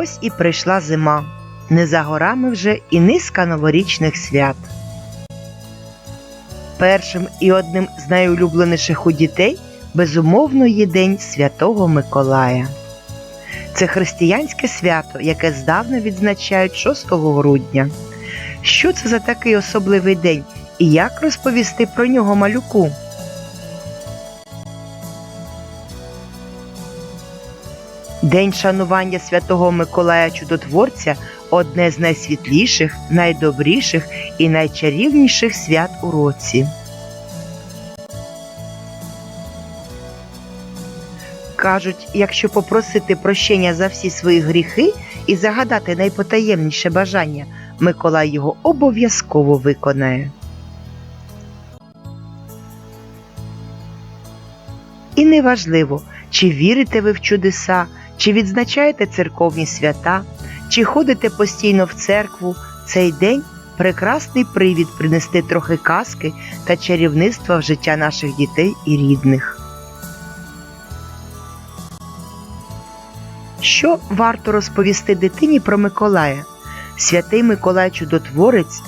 Ось і прийшла зима. Не за горами вже і низка новорічних свят. Першим і одним з найулюбленіших у дітей безумовно є День Святого Миколая. Це християнське свято, яке здавна відзначають 6 грудня. Що це за такий особливий день і як розповісти про нього малюку? День шанування святого Миколая Чудотворця одне з найсвітліших, найдобріших і найчарівніших свят у році. Кажуть, якщо попросити прощення за всі свої гріхи і загадати найпотаємніше бажання, Миколай його обов'язково виконає. Неважливо, чи вірите ви в чудеса, чи відзначаєте церковні свята, чи ходите постійно в церкву, цей день прекрасний привід принести трохи казки та чарівництва в життя наших дітей і рідних. Що варто розповісти дитині про Миколая? Святий Миколай Чудотворець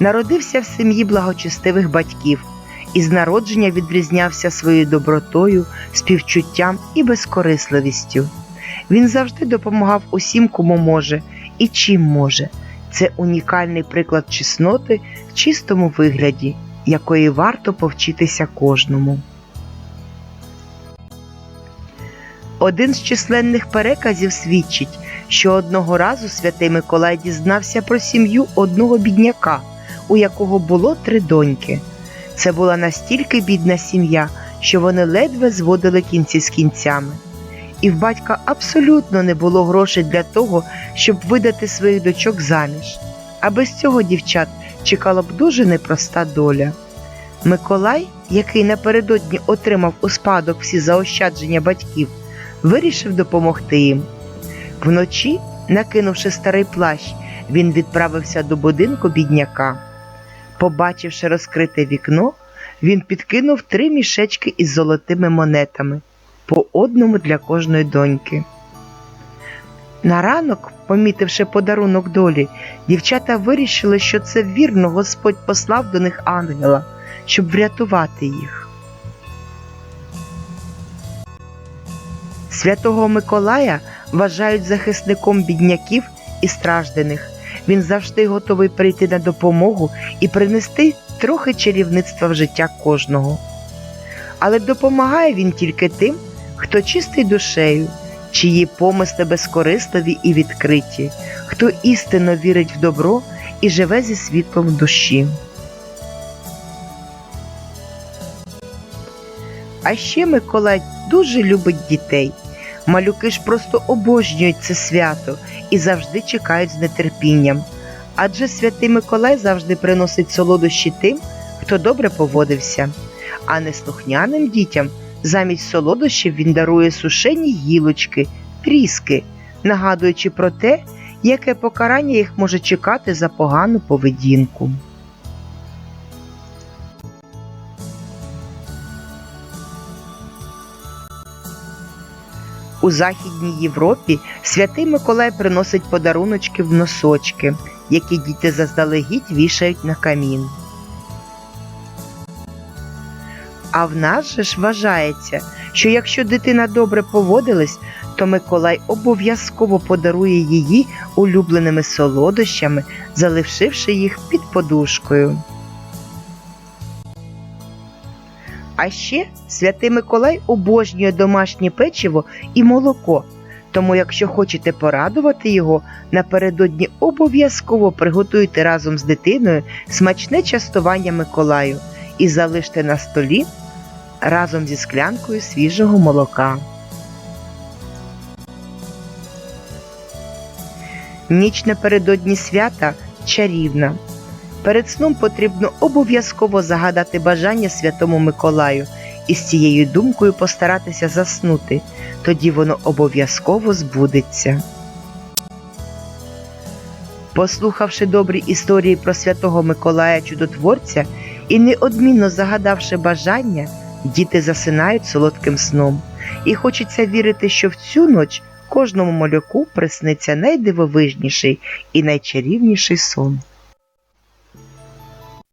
народився в сім'ї благочестивих батьків і з народження відрізнявся своєю добротою, співчуттям і безкорисливістю. Він завжди допомагав усім, кому може і чим може. Це унікальний приклад чесноти в чистому вигляді, якої варто повчитися кожному. Один з численних переказів свідчить, що одного разу святий Миколай дізнався про сім'ю одного бідняка, у якого було три доньки. Це була настільки бідна сім'я, що вони ледве зводили кінці з кінцями. І в батька абсолютно не було грошей для того, щоб видати своїх дочок заміж. А без цього дівчат чекала б дуже непроста доля. Миколай, який напередодні отримав у спадок всі заощадження батьків, вирішив допомогти їм. Вночі, накинувши старий плащ, він відправився до будинку бідняка. Побачивши розкрите вікно, він підкинув три мішечки із золотими монетами, по одному для кожної доньки. На ранок, помітивши подарунок долі, дівчата вирішили, що це вірно Господь послав до них ангела, щоб врятувати їх. Святого Миколая вважають захисником бідняків і страждених. Він завжди готовий прийти на допомогу і принести трохи чарівництва в життя кожного. Але допомагає він тільки тим, хто чистий душею, чиї помисли безкорисливі і відкриті, хто істинно вірить в добро і живе зі світлом душі. А ще Миколай дуже любить дітей. Малюки ж просто обожнюють це свято і завжди чекають з нетерпінням. Адже святий Миколай завжди приносить солодощі тим, хто добре поводився, а неслухняним дітям замість солодощів він дарує сушені гілочки, тріски, нагадуючи про те, яке покарання їх може чекати за погану поведінку. У Західній Європі святий Миколай приносить подаруночки в носочки, які діти заздалегідь вішають на камін. А в нас же ж вважається, що якщо дитина добре поводилась, то Миколай обов'язково подарує її улюбленими солодощами, залишивши їх під подушкою. А ще святий Миколай обожнює домашнє печиво і молоко. Тому, якщо хочете порадувати його, напередодні обов'язково приготуйте разом з дитиною смачне частування Миколаю і залиште на столі разом зі склянкою свіжого молока. Ніч напередодні свята чарівна. Перед сном потрібно обов'язково загадати бажання Святому Миколаю і з цією думкою постаратися заснути, тоді воно обов'язково збудеться. Послухавши добрі історії про Святого Миколая Чудотворця і неодмінно загадавши бажання, діти засинають солодким сном. І хочеться вірити, що в цю ніч кожному малюку присниться найдивовижніший і найчарівніший сон.